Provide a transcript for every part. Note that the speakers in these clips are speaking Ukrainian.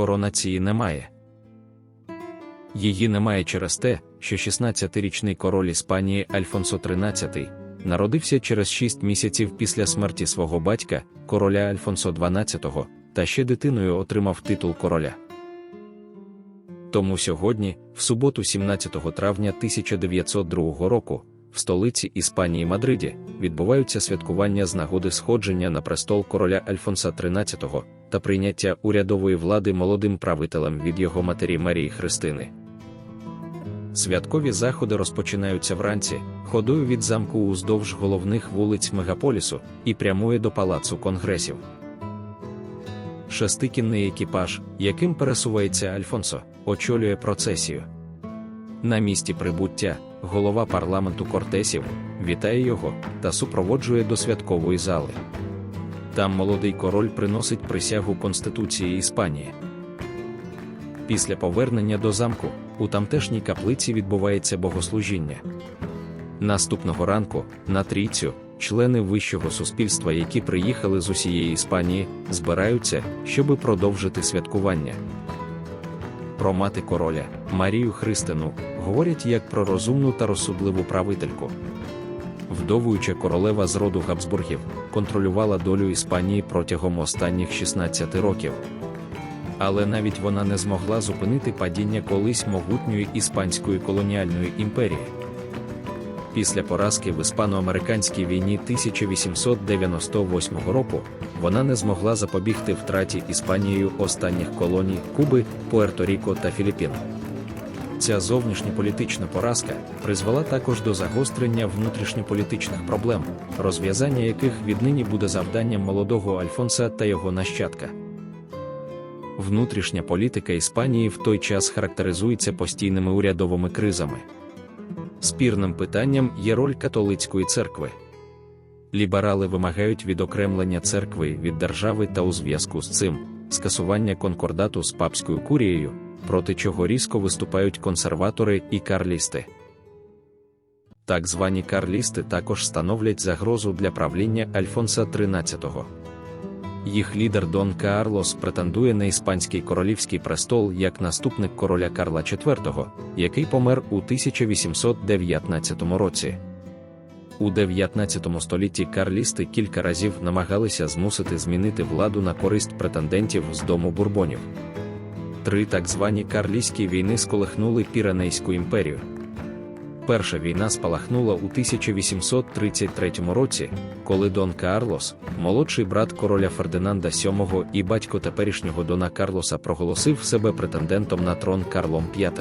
коронації немає. Її немає через те, що 16-річний король Іспанії Альфонсо XIII народився через 6 місяців після смерті свого батька, короля Альфонсо XII, та ще дитиною отримав титул короля. Тому сьогодні, в суботу, 17 травня 1902 року, в столиці Іспанії Мадриді відбуваються святкування з нагоди сходження на престол короля Альфонса XIII та прийняття урядової влади молодим правителем від його матері Марії Христини. Святкові заходи розпочинаються вранці, ходою від замку уздовж головних вулиць мегаполісу і прямує до палацу конгресів. Шестикінний екіпаж, яким пересувається Альфонсо, очолює процесію. На місці прибуття голова парламенту Кортесів вітає його та супроводжує до святкової зали. Там молодий король приносить присягу Конституції Іспанії. Після повернення до замку у тамтешній каплиці відбувається богослужіння. Наступного ранку, на трійцю, члени вищого суспільства, які приїхали з усієї Іспанії, збираються, щоби продовжити святкування. Про мати короля Марію Христину говорять як про розумну та розсудливу правительку. Вдовуюча королева з роду Габсбургів контролювала долю Іспанії протягом останніх 16 років. Але навіть вона не змогла зупинити падіння колись могутньої іспанської колоніальної імперії. Після поразки в іспано-американській війні 1898 року вона не змогла запобігти втраті Іспанією останніх колоній Куби, Пуерто-Ріко та Філіппін. Ця зовнішньополітична поразка призвела також до загострення внутрішньополітичних проблем, розв'язання яких віднині буде завданням молодого Альфонса та його нащадка. Внутрішня політика Іспанії в той час характеризується постійними урядовими кризами. Спірним питанням є роль католицької церкви. Ліберали вимагають відокремлення церкви від держави та у зв'язку з цим скасування конкордату з папською курією, проти чого різко виступають консерватори і карлісти. Так звані карлісти також становлять загрозу для правління Альфонса XIII. Їх лідер Дон Карлос претендує на іспанський королівський престол як наступник короля Карла IV, який помер у 1819 році. У 19 столітті карлісти кілька разів намагалися змусити змінити владу на користь претендентів з дому бурбонів. Три так звані карлійські війни сколихнули Піренейську імперію. Перша війна спалахнула у 1833 році, коли Дон Карлос, молодший брат короля Фердинанда VII і батько теперішнього Дона Карлоса проголосив себе претендентом на трон Карлом V.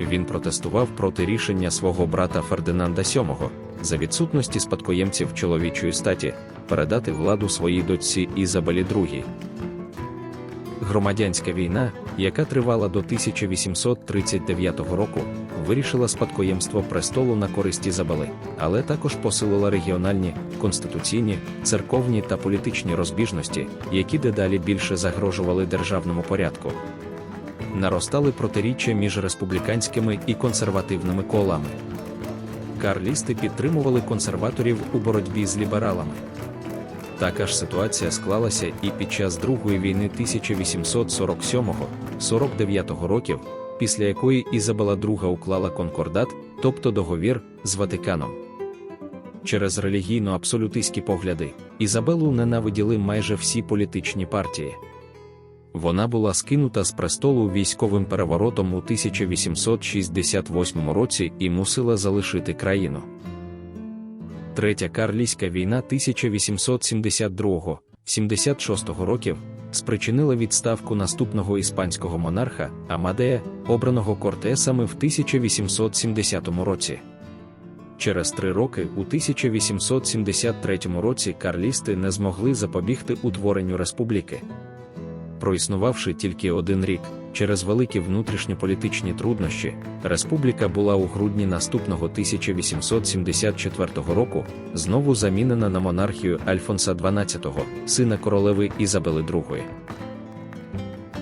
Він протестував проти рішення свого брата Фердинанда VII за відсутності спадкоємців чоловічої статі передати владу своїй дочці Ізабелі II. Громадянська війна, яка тривала до 1839 року, вирішила спадкоємство престолу на користь Ізабели, але також посилила регіональні, конституційні, церковні та політичні розбіжності, які дедалі більше загрожували державному порядку. Наростали протиріччя між республіканськими і консервативними колами. Карлісти підтримували консерваторів у боротьбі з лібералами. Така ж ситуація склалася і під час Другої війни 1847-49 років, після якої Ізабела II уклала конкордат, тобто договір з Ватиканом. Через релігійно-абсолютистські погляди Ізабелу ненавиділи майже всі політичні партії. Вона була скинута з престолу військовим переворотом у 1868 році і мусила залишити країну. Третя карлійська війна 1872-76 років спричинила відставку наступного іспанського монарха Амадея, обраного Кортесами в 1870 році. Через три роки, у 1873 році, карлісти не змогли запобігти утворенню республіки. Проіснувавши тільки один рік, через великі внутрішньополітичні труднощі, республіка була у грудні наступного 1874 року знову замінена на монархію Альфонса XII, сина королеви Ізабели II.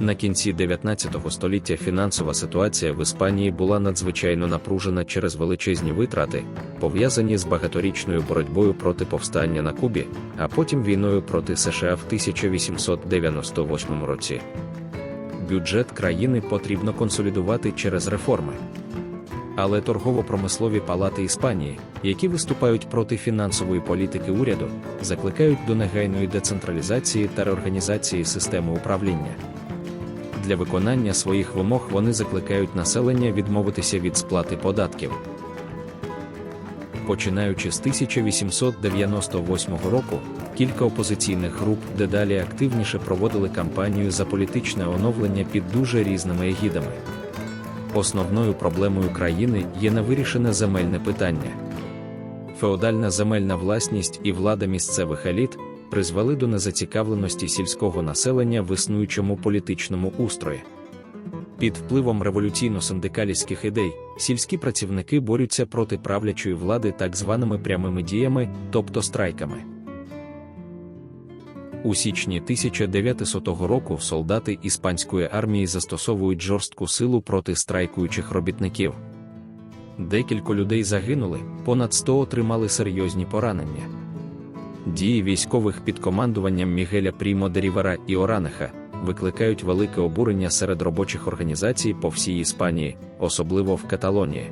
На кінці 19 століття фінансова ситуація в Іспанії була надзвичайно напружена через величезні витрати, пов'язані з багаторічною боротьбою проти повстання на Кубі, а потім війною проти США в 1898 році. бюджет країни потрібно консолідувати через реформи. Але торгово-промислові палати Іспанії, які виступають проти фінансової політики уряду, закликають до негайної децентралізації та реорганізації системи управління. Для виконання своїх вимог вони закликають населення відмовитися від сплати податків. Починаючи з 1898 року, кілька опозиційних груп дедалі активніше проводили кампанію за політичне оновлення під дуже різними егідами. Основною проблемою країни є невирішене земельне питання. Феодальна земельна власність і влада місцевих еліт призвели до незацікавленості сільського населення в існуючому політичному устрої. Під впливом революційно-синдикалістських ідей сільські працівники борються проти правлячої влади так званими прямими діями, тобто страйками. У січні 1900 року солдати іспанської армії застосовують жорстку силу проти страйкуючих робітників. Декілька людей загинули, понад 100 отримали серйозні поранення. Дії військових під командуванням Мігеля Прімо де Рівера і Оранеха викликають велике обурення серед робочих організацій по всій Іспанії, особливо в Каталонії.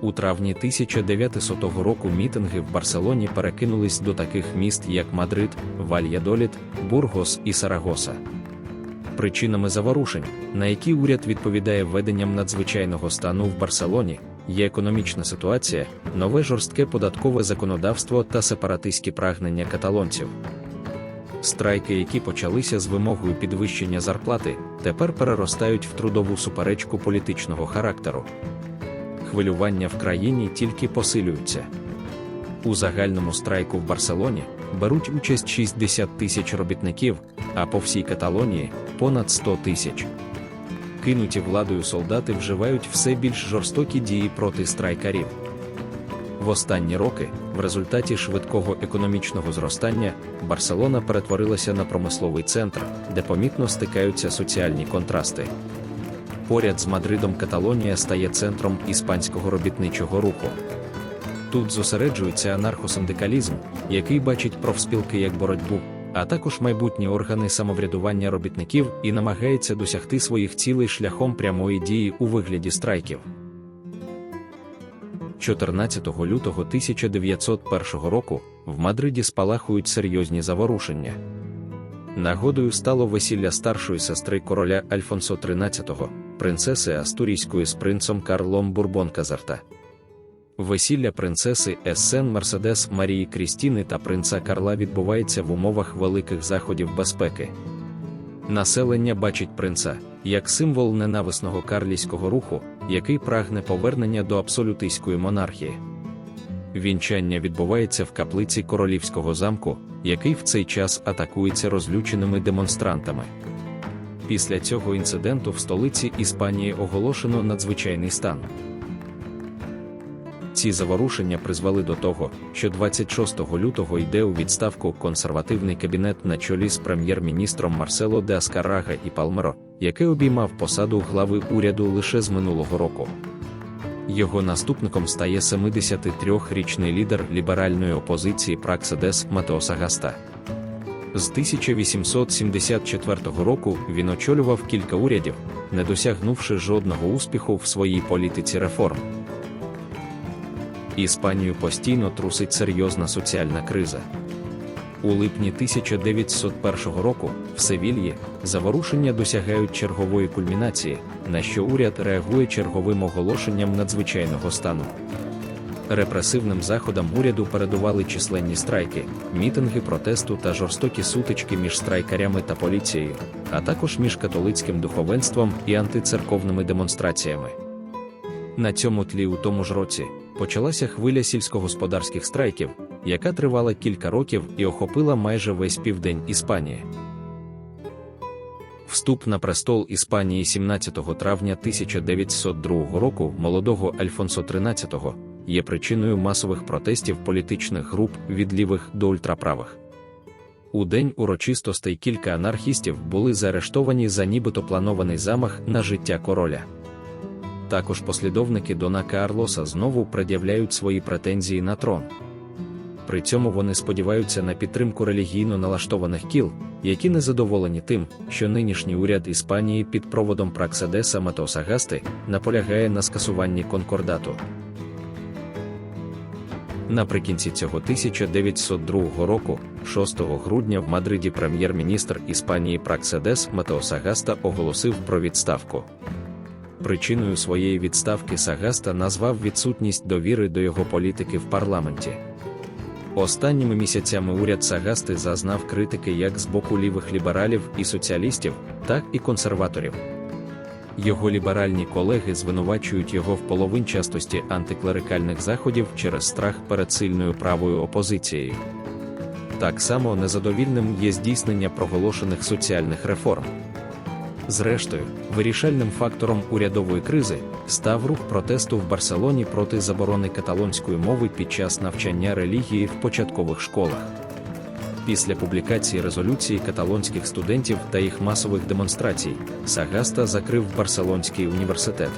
У травні 1900 року мітинги в Барселоні перекинулись до таких міст, як Мадрид, Вальядоліт, Бургос і Сарагоса. Причинами заворушень, на які уряд відповідає введенням надзвичайного стану в Барселоні, є економічна ситуація, нове жорстке податкове законодавство та сепаратистські прагнення каталонців. Страйки, які почалися з вимогою підвищення зарплати, тепер переростають в трудову суперечку політичного характеру. Хвилювання в країні тільки посилюються. У загальному страйку в Барселоні беруть участь 60 тисяч робітників, а по всій Каталонії понад 100 тисяч. Кинуті владою солдати вживають все більш жорстокі дії проти страйкарів. В останні роки, в результаті швидкого економічного зростання, Барселона перетворилася на промисловий центр, де помітно стикаються соціальні контрасти. Поряд з Мадридом Каталонія стає центром іспанського робітничого руху. Тут зосереджується анархосиндикалізм, який бачить профспілки як боротьбу, а також майбутні органи самоврядування робітників і намагається досягти своїх цілей шляхом прямої дії у вигляді страйків. 14 лютого 1901 року в Мадриді спалахують серйозні заворушення. Нагодою стало весілля старшої сестри короля Альфонсо XIII, принцеси Астурійської з принцем Карлом Бурбон Казарта. Весілля принцеси Ессен Мерседес Марії Крістіни та принца Карла відбувається в умовах великих заходів безпеки. Населення бачить принца як символ ненависного карлійського руху, який прагне повернення до абсолютистської монархії. Вінчання відбувається в каплиці королівського замку, який в цей час атакується розлюченими демонстрантами. Після цього інциденту в столиці Іспанії оголошено надзвичайний стан. Ці заворушення призвели до того, що 26 лютого йде у відставку консервативний кабінет на чолі з прем'єр-міністром Марсело де Аскарага і Палмеро, який обіймав посаду глави уряду лише з минулого року. Його наступником стає 73-річний лідер ліберальної опозиції Пракседес Матео Сагаста. З 1874 року він очолював кілька урядів, не досягнувши жодного успіху в своїй політиці реформ. Іспанію постійно трусить серйозна соціальна криза. У липні 1901 року в Севільї заворушення досягають чергової кульмінації, на що уряд реагує черговим оголошенням надзвичайного стану. Репресивним заходам уряду передували численні страйки, мітинги протесту та жорстокі сутички між страйкарями та поліцією, а також між католицьким духовенством і антицерковними демонстраціями. На цьому тлі у тому ж році почалася хвиля сільськогосподарських страйків, яка тривала кілька років і охопила майже весь південь Іспанії. Вступ на престол Іспанії 17 травня 1902 року молодого Альфонсо XIII є причиною масових протестів політичних груп від лівих до ультраправих. У день урочистостей кілька анархістів були заарештовані за нібито планований замах на життя короля. Також послідовники Дона Карлоса знову пред'являють свої претензії на трон. При цьому вони сподіваються на підтримку релігійно налаштованих кіл, які незадоволені тим, що нинішній уряд Іспанії під проводом Праксадеса Матосагасти наполягає на скасуванні конкордату. Наприкінці цього 1902 року, 6 грудня в Мадриді прем'єр-міністр Іспанії Пракседес Матео Сагаста оголосив про відставку. Причиною своєї відставки Сагаста назвав відсутність довіри до його політики в парламенті. Останніми місяцями уряд Сагасти зазнав критики як з боку лівих лібералів і соціалістів, так і консерваторів. Його ліберальні колеги звинувачують його в половинчастості антиклерикальних заходів через страх перед сильною правою опозицією. Так само незадовільним є здійснення проголошених соціальних реформ. Зрештою, вирішальним фактором урядової кризи став рух протесту в Барселоні проти заборони каталонської мови під час навчання релігії в початкових школах. Після публікації резолюції каталонських студентів та їх масових демонстрацій, Сагаста закрив Барселонський університет.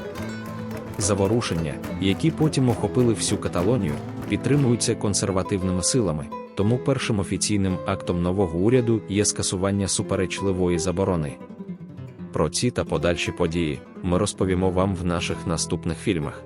Заворушення, які потім охопили всю Каталонію, підтримуються консервативними силами, тому першим офіційним актом нового уряду є скасування суперечливої заборони. Про ці та подальші події ми розповімо вам в наших наступних фільмах.